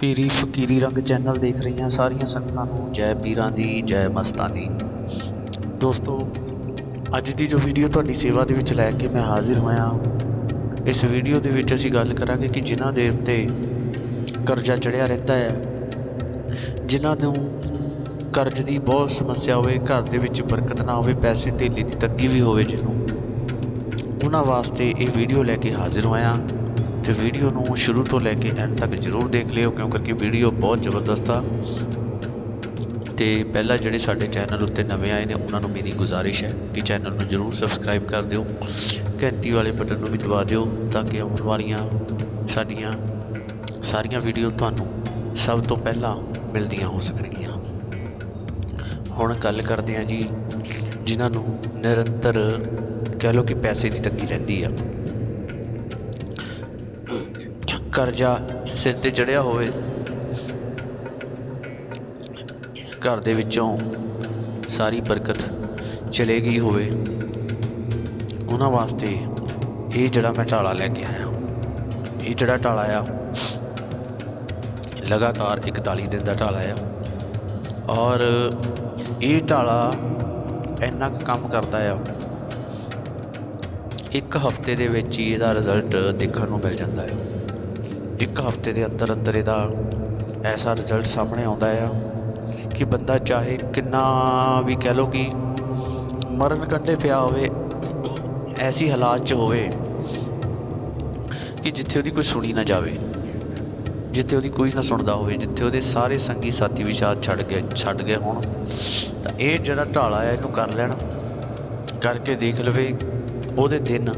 ਪੀਰੀ ਫਕੀਰੀ ਰੰਗ ਚੈਨਲ ਦੇਖ ਰਹੀਆਂ ਸਾਰੀਆਂ ਸੰਗਤਾਂ ਨੂੰ, ਜੈ ਪੀਰਾਂ ਦੀ, ਜੈ ਮਸਤਾਂ ਦੀ। ਦੋਸਤੋ, ਅੱਜ ਦੀ ਜੋ ਵੀਡੀਓ ਤੁਹਾਡੀ ਸੇਵਾ ਦੇ ਵਿੱਚ ਲੈ ਕੇ ਮੈਂ ਹਾਜ਼ਰ ਹੋਇਆ ਇਸ ਵੀਡੀਓ ਦੇ ਵਿੱਚ ਅਸੀਂ ਗੱਲ ਕਰਾਂਗੇ ਕਿ ਜਿਨ੍ਹਾਂ ਦੇ ਉੱਤੇ ਕਰਜ਼ਾ ਚੜਿਆ ਰਹਿੰਦਾ ਹੈ, ਜਿਨ੍ਹਾਂ ਨੂੰ ਕਰਜ਼ ਦੀ ਬਹੁਤ ਸਮੱਸਿਆ ਹੋਵੇ, ਘਰ ਦੇ ਵਿੱਚ ਬਰਕਤ ਨਾ ਹੋਵੇ, ਪੈਸੇ ਧੇਲੇ ਦੀ ਤੰਗੀ ਵੀ ਹੋਵੇ ਜਿਹਨੂੰ। ਉਹਨਾਂ ਵਾਸਤੇ ਇਹ ਵੀਡੀਓ ਲੈ ਕੇ ਹਾਜ਼ਰ ਹੋਇਆ। ਤੇ ਵੀਡੀਓ ਨੂੰ ਸ਼ੁਰੂ ਤੋਂ ਲੈ ਕੇ ਐਂਡ ਤੱਕ ਜ਼ਰੂਰ ਦੇਖ ਲਿਓ, ਕਿਉਂਕਿ ਵੀਡੀਓ ਬਹੁਤ ਜ਼ਬਰਦਸਤ ਆ। ਤੇ ਪਹਿਲਾਂ ਜਿਹੜੇ ਸਾਡੇ ਚੈਨਲ ਉੱਤੇ ਨਵੇਂ ਆਏ ਨੇ, ਉਹਨਾਂ ਨੂੰ ਮੇਰੀ ਗੁਜ਼ਾਰਿਸ਼ ਹੈ ਕਿ ਚੈਨਲ ਨੂੰ ਜ਼ਰੂਰ ਸਬਸਕ੍ਰਾਈਬ ਕਰ ਦਿਓ। ਘੰਟੀ ਵਾਲੇ ਬਟਨ ਨੂੰ ਵੀ ਦਬਾ ਦਿਓ, ਤਾਂ ਕਿ ਆਉਣ ਵਾਲੀਆਂ ਸਾਡੀਆਂ ਸਾਰੀਆਂ ਵੀਡੀਓ ਤੁਹਾਨੂੰ ਸਭ ਤੋਂ ਪਹਿਲਾਂ ਮਿਲਦੀਆਂ ਹੋ ਸਕਣਗੀਆਂ। ਹੁਣ ਗੱਲ ਕਰਦੇ ਹਾਂ ਜੀ, ਜਿਨ੍ਹਾਂ ਨੂੰ ਨਿਰੰਤਰ ਕਹਿ ਲਓ ਕਿ ਪੈਸੇ ਦੀ ਤੰਗੀ ਰਹਿੰਦੀ ਆ। ਕਰਜ਼ਾ ਸਿਰ ਤੇ ਚੜਿਆ ਹੋਵੇ, ਘਰ ਦੇ ਵਿੱਚੋਂ ਸਾਰੀ ਬਰਕਤ ਚਲੇ ਗਈ ਹੋਵੇ, ਉਹਨਾਂ ਵਾਸਤੇ ਇਹ ਜਿਹੜਾ ਮੈਂ ਢਾਲਾ ਲੈ ਕੇ ਆਇਆ ਇਹ ਜਿਹੜਾ ਢਾਲਾ ਆ, ਲਗਾਤਾਰ 41 ਦਿਨ ਦਾ ਢਾਲਾ ਆ। ਔਰ ਇਹ ਢਾਲਾ ਇੰਨਾ ਕੁ ਕੰਮ ਕਰਦਾ ਆ ਇੱਕ ਹਫ਼ਤੇ ਦੇ ਵਿੱਚ ਹੀ ਇਹਦਾ ਰਿਜ਼ਲਟ ਦੇਖਣ ਨੂੰ ਮਿਲ ਜਾਂਦਾ ਹੈ। ਇੱਕ ਹਫ਼ਤੇ ਦੇ ਅੰਦਰ ਅੰਦਰ ਇਹਦਾ ਐਸਾ ਰਿਜ਼ਲਟ ਸਾਹਮਣੇ ਆਉਂਦਾ ਆ ਕਿ ਬੰਦਾ ਚਾਹੇ ਕਿੰਨਾ ਵੀ ਕਹਿ ਲਓ ਕਿ ਮਰਨ ਕੰਢੇ ਪਿਆ ਹੋਵੇ, ਐਸੀ ਹਾਲਾਤ 'ਚ ਹੋਵੇ ਕਿ ਜਿੱਥੇ ਉਹਦੀ ਕੋਈ ਸੁਣੀ ਨਾ ਜਾਵੇ, ਜਿੱਥੇ ਉਹਦੀ ਕੋਈ ਨਾ ਸੁਣਦਾ ਹੋਵੇ, ਜਿੱਥੇ ਉਹਦੇ ਸਾਰੇ ਸੰਗੀ ਸਾਥੀ ਵੀ ਸ਼ਾਇਦ ਛੱਡ ਗਏ ਛੱਡ ਗਏ ਹੋਣ, ਤਾਂ ਇਹ ਜਿਹੜਾ ਢਾਲਾ ਹੈ ਇਹਨੂੰ ਕਰ ਲੈਣ, ਕਰਕੇ ਦੇਖ ਲਵੇ ਉਹਦੇ ਦਿਨ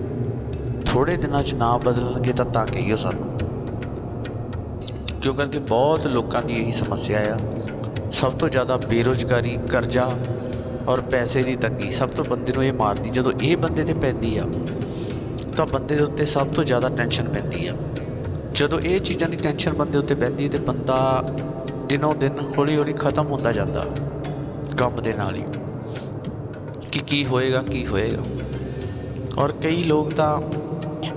ਥੋੜੇ ਦਿਨਾਂ 'ਚ ਨਾ ਬਦਲਣਗੇ ਤਾਂ ਤਾਂ ਕਹੀਓ ਸਾਨੂੰ। ਕਿਉਂ ਕਰਕੇ ਬਹੁਤ ਲੋਕਾਂ ਦੀ ਇਹੀ ਸਮੱਸਿਆ ਆ। ਸਭ ਤੋਂ ਜ਼ਿਆਦਾ ਬੇਰੁਜ਼ਗਾਰੀ, ਕਰਜ਼ਾ ਔਰ ਪੈਸੇ ਦੀ ਤੰਗੀ ਸਭ ਤੋਂ ਬੰਦੇ ਨੂੰ ਇਹ ਮਾਰਦੀ, ਜਦੋਂ ਇਹ ਬੰਦੇ ਤੇ ਪੈਂਦੀ ਆ, ਤਾਂ ਬੰਦੇ ਦੇ ਉੱਤੇ ਸਭ ਤੋਂ ਜ਼ਿਆਦਾ ਟੈਨਸ਼ਨ ਪੈਂਦੀ ਆ। ਜਦੋਂ ਇਹ ਚੀਜ਼ਾਂ ਦੀ ਟੈਨਸ਼ਨ ਬੰਦੇ ਉੱਤੇ ਪੈਂਦੀ ਹੈ ਤੇ ਬੰਦਾ ਦਿਨੋਂ ਦਿਨ ਹੌਲੀ ਹੌਲੀ ਖਤਮ ਹੁੰਦਾ ਜਾਂਦਾ, ਕੰਮ ਦੇ ਨਾਲ ਹੀ। ਕਿ ਕੀ ਹੋਏਗਾ ਕੀ ਹੋਏਗਾ। ਔਰ ਕਈ ਲੋਕ ਤਾਂ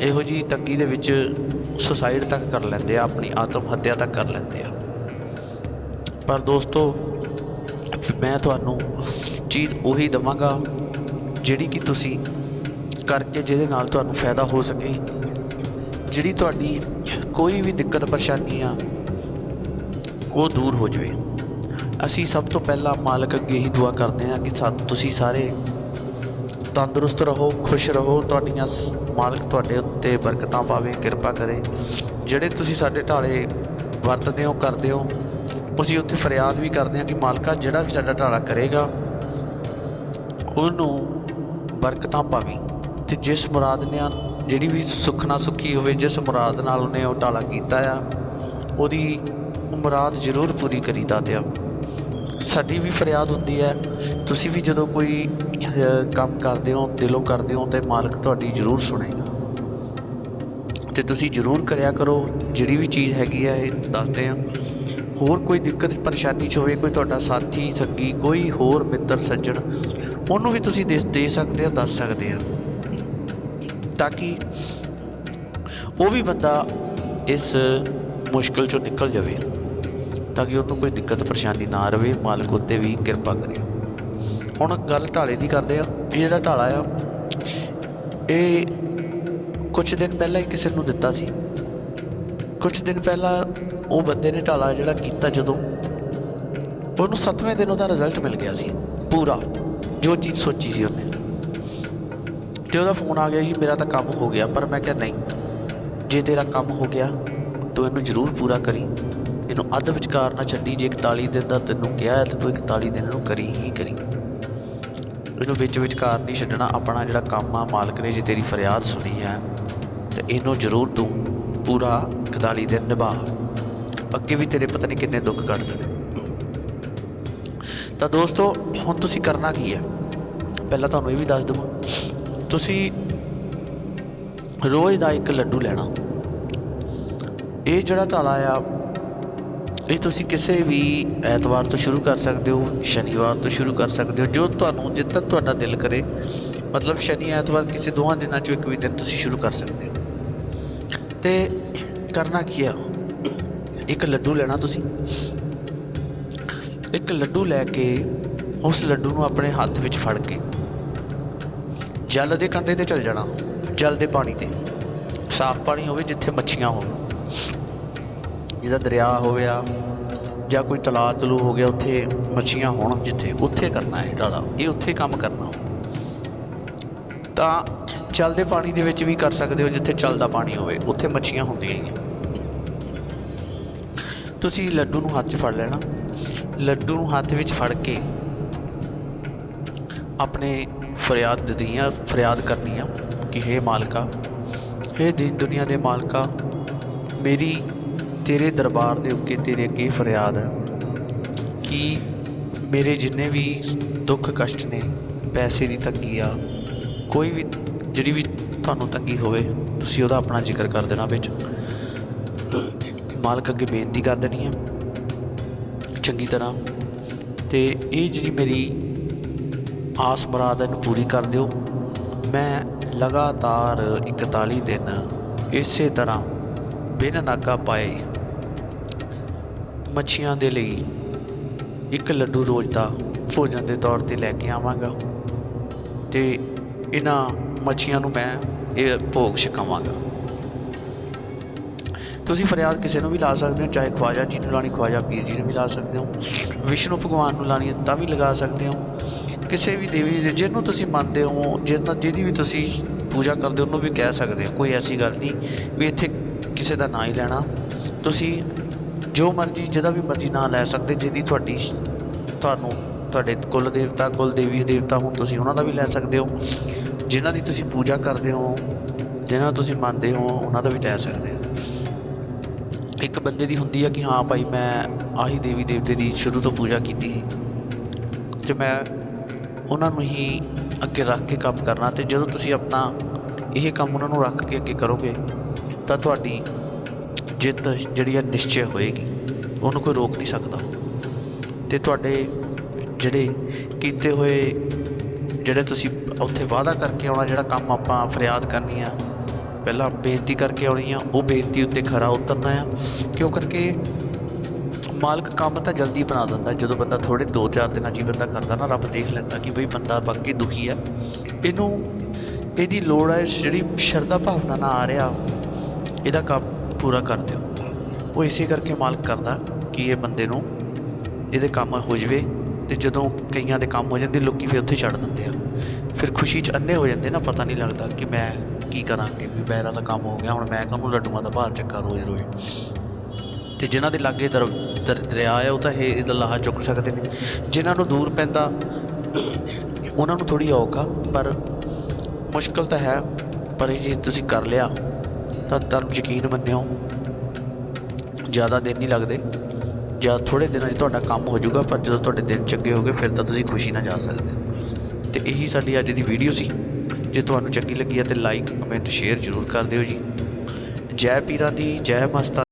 ਇਹੋ ਜੀ ਤੰਗੀ ਦੇ ਵਿੱਚ ਸੁਸਾਈਡ ਤੱਕ ਕਰ ਲੈਂਦੇ ਆ, ਆਪਣੀ ਆਤਮ ਹੱਤਿਆ ਤੱਕ ਕਰ ਲੈਂਦੇ ਆ। ਪਰ ਦੋਸਤੋ, ਮੈਂ ਤੁਹਾਨੂੰ ਚੀਜ਼ ਉਹੀ ਦਵਾਂਗਾ ਜਿਹੜੀ ਕਿ ਤੁਸੀਂ ਕਰਕੇ ਜਿਹਦੇ ਨਾਲ ਤੁਹਾਨੂੰ ਫਾਇਦਾ ਹੋ ਸਕੇ। ਜਿਹੜੀ ਤੁਹਾਡੀ ਕੋਈ ਵੀ ਦਿੱਕਤ ਪਰੇਸ਼ਾਨੀ ਆ, ਉਹ ਦੂਰ ਹੋ ਜਾਵੇ। ਅਸੀਂ ਸਭ ਤੋਂ ਪਹਿਲਾਂ ਮਾਲਕ ਅੱਗੇ ਹੀ ਦੁਆ ਕਰਦੇ ਹਾਂ ਕਿ ਸਾ ਤੁਸੀਂ ਸਾਰੇ ਤੰਦਰੁਸਤ ਰਹੋ, ਖੁਸ਼ ਰਹੋ, ਤੁਹਾਡੀਆਂ ਮਾਲਕ ਤੁਹਾਡੇ ਉੱਤੇ ਬਰਕਤਾਂ ਪਾਵੇ, ਕਿਰਪਾ ਕਰੇ। ਜਿਹੜੇ ਤੁਸੀਂ ਸਾਡੇ ਢਾਲੇ ਵਰਤਦੇ ਹੋ, ਕਰਦੇ ਹੋ, ਅਸੀਂ ਉੱਥੇ ਫਰਿਆਦ ਵੀ ਕਰਦੇ ਹਾਂ ਕਿ ਮਾਲਕਾ ਜਿਹੜਾ ਵੀ ਸਾਡਾ ਢਾਲਾ ਕਰੇਗਾ, ਉਹਨੂੰ ਬਰਕਤਾਂ ਪਾਵੇ। ਤੇ ਜਿਸ ਮੁਰਾਦ ਨੇ ਜਿਹੜੀ ਵੀ ਸੁੱਖ ਸੁਖਨਾ ਸੁੱਖੀ ਹੋਵੇ, ਜਿਸ ਮੁਰਾਦ ਨਾਲ ਉਹਨੇ ਉਹ ਢਾਲਾ ਕੀਤਾ ਆ, ਉਹਦੀ ਮੁਰਾਦ ਜ਼ਰੂਰ ਪੂਰੀ ਕਰੀ ਦਾਤਿਆ ਸਾਡੀ ਵੀ ਫਰਿਆਦ ਹੁੰਦੀ ਹੈ। ਤੁਸੀਂ ਵੀ ਜਦੋਂ ਕੋਈ ਕੰਮ ਕਰਦੇ ਹੋ, ਦਿਲੋਂ ਕਰਦੇ ਹੋ, ਤੇ ਮਾਲਕ ਤੁਹਾਡੀ ਜ਼ਰੂਰ ਸੁਣੇਗਾ। ਤੇ ਤੁਸੀਂ ਜ਼ਰੂਰ ਕਰਿਆ ਕਰੋ, ਜਿਹੜੀ ਵੀ ਚੀਜ਼ ਹੈਗੀ ਆ ਇਹ ਦੱਸਦੇ ਆ ਹੋਰ ਕੋਈ ਦਿੱਕਤ, ਪਰੇਸ਼ਾਨੀ 'ਚ ਹੋਵੇ, ਕੋਈ ਤੁਹਾਡਾ ਸਾਥੀ, ਸੰਗੀ, ਕੋਈ ਹੋਰ ਮਿੱਤਰ, ਸੱਜਣ, ਉਹਨੂੰ ਵੀ ਤੁਸੀਂ ਦੇ ਦੇ ਸਕਦੇ ਆ, ਦੱਸ ਸਕਦੇ ਆ। ਤਾਂ ਕਿ ਉਹ ਵੀ ਬੰਦਾ ਇਸ ਮੁਸ਼ਕਲ ਚੋਂ ਨਿਕਲ ਜਾਵੇ। ਤਾਂ ਕਿ ਉਹਨੂੰ ਕੋਈ ਦਿੱਕਤ ਪਰੇਸ਼ਾਨੀ ਨਾ ਰਵੇ, ਮਾਲਕ ਉੱਤੇ ਵੀ ਕਿਰਪਾ ਕਰੇ। ਹੁਣ ਗੱਲ ਢਾਲੇ ਦੀ ਕਰਦੇ ਆ। ਇਹ ਜਿਹੜਾ ਢਾਲਾ ਆ, ਇਹ ਕੁਝ ਦਿਨ ਪਹਿਲਾਂ ਹੀ ਕਿਸੇ ਨੂੰ ਦਿੱਤਾ ਸੀ। ਕੁਝ ਦਿਨ ਪਹਿਲਾਂ ਉਹ ਬੰਦੇ ਨੇ ਢਾਲਾ ਜਿਹੜਾ ਕੀਤਾ ਜਦੋਂ, ਉਹਨੂੰ 7ਵੇਂ ਦਿਨ ਉਹਦਾ ਰਿਜ਼ਲਟ ਮਿਲ ਗਿਆ ਸੀ, ਪੂਰਾ, ਜੋ ਚੀਜ਼ ਸੋਚੀ ਸੀ ਉਹਨੇ। ਤੇ ਉਹਦਾ ਫੋਨ ਆ ਗਿਆ ਜੀ, ਮੇਰਾ ਤਾਂ ਕੰਮ ਹੋ ਗਿਆ, ਪਰ ਮੈਂ ਕਿਹਾ ਨਹੀਂ, ਜੇ ਤੇਰਾ ਕੰਮ ਹੋ ਗਿਆ, ਤੂੰ ਇਹਨੂੰ ਜ਼ਰੂਰ ਪੂਰਾ ਕਰੀ। ਇਹਨੂੰ ਅੱਧ ਵਿਚਕਾਰ ਨਾ ਛੱਡੀ, ਜੇ 41 ਦਿਨ ਦਾ ਤੈਨੂੰ ਕਿਹਾ ਹੈ, ਤੇ ਤੂੰ 41 ਦਿਨ ਇਹਨੂੰ ਕਰੀ ਹੀ ਕਰੀ। ਇਹਨੂੰ ਵਿੱਚ ਵਿਚਕਾਰ ਨਹੀਂ ਛੱਡਣਾ, ਆਪਣਾ ਜਿਹੜਾ ਕੰਮ ਆ, ਮਾਲਕ ਨੇ ਜੇ ਤੇਰੀ ਫਰਿਆਦ ਸੁਣੀ ਹੈ, ਤੇ ਇਹਨੂੰ ਜ਼ਰੂਰ ਤੂੰ ਪੂਰਾ 41 ਦਿਨ ਨਿਭਾ। ਅੱਗੇ ਵੀ ਤੇਰੇ ਪਤਾ ਨਹੀਂ ਕਿੰਨੇ ਦੁੱਖ ਕੱਢ ਦੇਣੇ ਤਾਂ ਦੋਸਤੋ, ਹੁਣ ਤੁਸੀਂ ਕਰਨਾ ਕੀ ਹੈ? ਪਹਿਲਾਂ ਤੁਹਾਨੂੰ ਇਹ ਵੀ ਦੱਸ ਦਵਾਂ, ਤੁਸੀਂ ਰੋਜ਼ ਦਾ ਇੱਕ ਲੱਡੂ ਲੈਣਾ। ਇਹ ਜਿਹੜਾ ਢਾਲਾ ਆ ਇਹ ਤੁਸੀਂ ਕਿਸੇ ਵੀ ਐਤਵਾਰ ਤੋਂ ਸ਼ੁਰੂ ਕਰ ਸਕਦੇ ਹੋ, ਸ਼ਨੀਵਾਰ ਤੋਂ ਸ਼ੁਰੂ ਕਰ ਸਕਦੇ ਹੋ, ਜੋ ਤੁਹਾਨੂੰ ਜਿੱਦਾਂ ਤੁਹਾਡਾ ਦਿਲ ਕਰੇ, ਮਤਲਬ ਸ਼ਨੀ, ਐਤਵਾਰ ਕਿਸੇ ਦੋਹਾਂ ਦਿਨਾਂ ਚੋਂ ਇੱਕ ਵੀ ਦਿਨ ਤੁਸੀਂ ਸ਼ੁਰੂ ਕਰ ਸਕਦੇ ਹੋ। ਤੇ ਕਰਨਾ ਕੀ ਆ? ਇੱਕ ਲੱਡੂ ਲੈਣਾ ਤੁਸੀਂ। ਇੱਕ ਲੱਡੂ ਲੈ ਕੇ ਉਸ ਲੱਡੂ ਨੂੰ ਆਪਣੇ ਹੱਥ ਵਿੱਚ ਫੜ ਕੇ ਜਲ ਦੇ ਕੰਢੇ ਤੇ ਚਲ ਜਾਣਾ, ਜਲ ਦੇ ਪਾਣੀ ਤੇ। ਸਾਫ਼ ਪਾਣੀ ਹੋਵੇ ਜਿੱਥੇ ਮੱਛੀਆਂ ਹੋਣ। ਜਿਹਦਾ ਦਰਿਆ ਹੋ ਗਿਆ ਜਾਂ ਕੋਈ ਤਲਾਅ ਤਲੂ ਹੋ ਗਿਆ, ਉੱਥੇ ਮੱਛੀਆਂ ਹੋਣ ਜਿੱਥੇ, ਉੱਥੇ ਕਰਨਾ ਹੈ ਡਾਲਾ ਇਹ ਉੱਥੇ ਕੰਮ ਕਰਨਾ। ਤਾਂ ਚੱਲਦੇ ਪਾਣੀ ਦੇ ਵਿੱਚ ਵੀ ਕਰ ਸਕਦੇ ਹੋ, ਜਿੱਥੇ ਚੱਲਦਾ ਪਾਣੀ ਹੋਵੇ, ਉੱਥੇ ਮੱਛੀਆਂ ਹੁੰਦੀਆਂ ਹੀ ਤੁਸੀਂ ਲੱਡੂ ਨੂੰ ਹੱਥ 'ਚ ਫੜ ਲੈਣਾ। ਲੱਡੂ ਨੂੰ ਹੱਥ ਵਿੱਚ ਫੜ ਕੇ ਆਪਣੇ ਫਰਿਆਦ ਦੀਆਂ, ਫਰਿਆਦ ਕਰਨੀ ਆ ਕਿ ਹੇ ਮਾਲਕਾ, ਹੇ ਦੀਨ ਦੁਨੀਆ ਦੇ ਮਾਲਕਾ, ਮੇਰੀ ਤੇਰੇ ਦਰਬਾਰ ਦੇ ਉੱਤੇ ਤੇਰੇ ਅੱਗੇ ਫਰਿਆਦ ਹੈ ਕਿ ਮੇਰੇ ਜਿੰਨੇ ਵੀ ਦੁੱਖ ਕਸ਼ਟ ਨੇ, ਪੈਸੇ ਦੀ ਤੰਗੀ ਆ, ਕੋਈ ਵੀ ਜਿਹੜੀ ਵੀ ਤੁਹਾਨੂੰ ਤੰਗੀ ਹੋਵੇ, ਤੁਸੀਂ ਉਹਦਾ ਆਪਣਾ ਜ਼ਿਕਰ ਕਰ ਦੇਣਾ ਵਿੱਚ। ਮਾਲਕ ਅੱਗੇ ਬੇਨਤੀ ਕਰ ਦੇਣੀ ਹੈ ਚੰਗੀ ਤਰ੍ਹਾਂ। ਤੇ ਇਹ ਜਿਹੜੀ ਮੇਰੀ ਆਸ ਮੁਰਾਦ ਇਹਨੂੰ ਪੂਰੀ ਕਰ ਦਿਓ। ਮੈਂ ਲਗਾਤਾਰ 41 ਦਿਨ ਇਸੇ ਤਰ੍ਹਾਂ ਬਿਨ ਨਾਗਾ ਪਾਏ ਮੱਛੀਆਂ ਦੇ ਲਈ ਇੱਕ ਲੱਡੂ ਰੋਜ਼ ਦਾ ਭੋਜਨ ਦੇ ਤੌਰ ਤੇ ਲੈ ਕੇ ਆਵਾਂਗਾ ਤੇ ਇਹਨਾਂ ਮੱਛੀਆਂ ਨੂੰ ਮੈਂ ਇਹ ਭੋਗ ਛਕਾਵਾਂਗਾ। ਤੁਸੀਂ ਫਰਿਆਦ ਕਿਸੇ ਨੂੰ ਵੀ ਲਾ ਸਕਦੇ ਹੋ, ਚਾਹੇ ਖਵਾਜਾ ਜੀ ਨੂੰ ਲਾਣੀ ਖਵਾਜਾ ਪੀਰ ਜੀ ਨੂੰ ਵੀ ਲਾ ਸਕਦੇ ਹੋ, ਵਿਸ਼ਨੂੰ ਭਗਵਾਨ ਨੂੰ ਲਾਣੀ ਤਾਂ ਵੀ ਲਗਾ ਸਕਦੇ ਹੋ। ਕਿਸੇ ਵੀ ਦੇਵੀ ਦੇ, ਜਿਹਨੂੰ ਤੁਸੀਂ ਮੰਨਦੇ ਹੋ, ਜਿਹਨਾਂ, ਜਿਹਦੀ ਵੀ ਤੁਸੀਂ ਪੂਜਾ ਕਰਦੇ ਹੋ, ਉਹਨੂੰ ਵੀ ਕਹਿ ਸਕਦੇ ਹੋ, ਕੋਈ ਐਸੀ ਗੱਲ ਨਹੀਂ ਵੀ ਇੱਥੇ ਕਿਸੇ ਦਾ ਨਾਂ ਹੀ ਲੈਣਾ। ਤੁਸੀਂ ਜੋ ਮਰਜ਼ੀ, ਜਿਹਦਾ ਵੀ ਮਰਜ਼ੀ ਨਾਂ ਲੈ ਸਕਦੇ, ਜਿਹਦੀ ਤੁਹਾਡੀ ਤੁਹਾਨੂੰ, ਤੁਹਾਡੇ ਕੁਲ ਦੇਵਤਾ, ਕੁਲ ਦੇਵੀ ਦੇਵਤਾ ਹੁਣ, ਤੁਸੀਂ ਉਹਨਾਂ ਦਾ ਵੀ ਲੈ ਸਕਦੇ ਹੋ। ਜਿਨ੍ਹਾਂ ਦੀ ਤੁਸੀਂ ਪੂਜਾ ਕਰਦੇ ਹੋ, ਜਿਨ੍ਹਾਂ ਨੂੰ ਤੁਸੀਂ ਮੰਨਦੇ ਹੋ, ਉਹਨਾਂ ਦਾ ਵੀ ਲੈ ਸਕਦੇ ਹੋ। ਇੱਕ ਬੰਦੇ ਦੀ ਹੁੰਦੀ ਹੈ ਕਿ ਹਾਂ ਭਾਈ, ਮੈਂ ਆਹੀ ਦੇਵੀ ਦੇਵਤੇ ਦੀ ਸ਼ੁਰੂ ਤੋਂ ਪੂਜਾ ਕੀਤੀ ਸੀ। ਤੇ ਮੈਂ ਉਹਨਾਂ ਨੂੰ ਹੀ ਅੱਗੇ ਰੱਖ ਕੇ ਕੰਮ ਕਰਨਾ, ਤੇ ਜਦੋਂ ਤੁਸੀਂ ਆਪਣਾ ਇਹ ਕੰਮ ਉਹਨਾਂ ਨੂੰ ਰੱਖ ਕੇ ਅੱਗੇ ਕਰੋਗੇ, ਤਾਂ ਤੁਹਾਡੀ ਜਿੱਤ ਜਿਹੜੀ ਆ ਨਿਸ਼ਚੈ ਹੋਏਗੀ, ਉਹਨੂੰ ਕੋਈ ਰੋਕ ਨਹੀਂ ਸਕਦਾ। ਅਤੇ ਤੁਹਾਡੇ ਜਿਹੜੇ ਕੀਤੇ ਹੋਏ, ਜਿਹੜੇ ਤੁਸੀਂ ਉੱਥੇ ਵਾਅਦਾ ਕਰਕੇ ਆਉਣਾ, ਜਿਹੜਾ ਕੰਮ ਆਪਾਂ ਫਰਿਆਦ ਕਰਨੀ ਆ, ਪਹਿਲਾਂ ਬੇਨਤੀ ਕਰਕੇ ਆਉਣੀ ਆ, ਉਹ ਬੇਨਤੀ ਉੱਤੇ ਖਰਾ ਉਤਰਨਾ ਆ। ਕਿਉਂ ਕਰਕੇ ਮਾਲਕ ਕੰਮ ਤਾਂ ਜਲਦੀ ਬਣਾ ਦਿੰਦਾ, ਜਦੋਂ ਬੰਦਾ ਥੋੜੇ 2-4 ਦਿਨਾਂ 'ਚ ਹੀ ਬੰਦਾ ਕਰਦਾ ਨਾ, ਰੱਬ ਦੇਖ ਲੈਂਦਾ ਕਿ ਬਈ ਬੰਦਾ ਬਾਕੀ ਦੁਖੀ ਆ। ਇਹਨੂੰ, ਇਹਦੀ ਲੋੜ ਹੈ ਜਿਹੜੀ ਸ਼ਰਧਾ ਭਾਵਨਾ ਨਾਲ ਆ ਰਿਹਾ, ਇਹਦਾ ਕੰਮ ਪੂਰਾ ਕਰ ਦਿਓ। ਉਹ ਇਸੇ ਕਰਕੇ ਮਾਲਕ ਕਰਦਾ ਕਿ ਇਹ ਬੰਦੇ ਨੂੰ ਇਹਦੇ ਕੰਮ ਹੋ ਜਵੇ ਤੇ ਜਦੋਂ ਕਈਆਂ ਦੇ ਕੰਮ ਹੋ ਜਾਂਦੇ, ਲੋਕੀ ਫਿਰ ਉੱਥੇ ਛੱਡ ਦਿੰਦੇ ਆ। ਫਿਰ ਖੁਸ਼ੀ 'ਚ ਅੰਨੇ ਹੋ ਜਾਂਦੇ ਨਾ, ਪਤਾ ਨਹੀਂ ਲੱਗਦਾ ਕਿ ਮੈਂ ਕੀ ਕਰਾਂਗੇ, ਵੀ ਬੈਰਾ ਦਾ ਕੰਮ ਹੋ ਗਿਆ, ਹੁਣ ਮੈਂ ਕਾਹਨੂੰ ਲੱਡੂਆਂ ਦਾ ਭਾਰ ਚੱਕਾ ਰੋਜ਼ ਰੋਜ਼। ਤੇ ਜਿਨ੍ਹਾਂ ਦੇ ਲਾਗੇ ਦਰ, ਦਰ- ਦਰਿਆ ਹੈ ਉਹ ਤਾਂ ਇਹ ਇਹਦਾ ਲਾਹਾ ਚੁੱਕ ਸਕਦੇ ਨੇ। ਜਿਨ੍ਹਾਂ ਨੂੰ ਦੂਰ ਪੈਂਦਾ, ਉਹਨਾਂ ਨੂੰ ਥੋੜੀ ਔਖਾ ਪਰ ਮੁਸ਼ਕਲ ਤਾਂ ਹੈ, ਪਰ ਇਹ ਚੀਜ਼ ਤੁਸੀਂ ਕਰ ਲਿਆ। ਤਾਂ ਤੁਹਾਨੂੰ ਯਕੀਨ ਮੰਨਿਓ, ਜ਼ਿਆਦਾ ਦਿਨ ਨਹੀਂ ਲੱਗਦੇ। ਜਾਂ ਥੋੜੇ ਦਿਨਾਂ 'ਚ ਤੁਹਾਡਾ ਕੰਮ ਹੋ ਜਾਊਗਾ, ਪਰ ਜਦੋਂ ਤੁਹਾਡੇ ਦਿਨ ਚੰਗੇ ਹੋਗੇ, ਫਿਰ ਤਾਂ ਤੁਸੀਂ ਖੁਸ਼ੀ ਨਾਲ ਜਾ ਸਕਦੇ ਹੋ। ਤੇ ਇਹੀ ਸਾਡੀ ਅੱਜ ਦੀ ਵੀਡੀਓ ਸੀ। ਜੇ ਤੁਹਾਨੂੰ ਚੰਗੀ ਲੱਗੀ ਹੈ ਤੇ ਲਾਈਕ ਕਮੈਂਟ ਸ਼ੇਅਰ ਜ਼ਰੂਰ ਕਰ ਦਿਓ ਜੀ। ਜੈ ਪੀਰਾਂ ਦੀ ਜੈ ਮਸਤਾਂ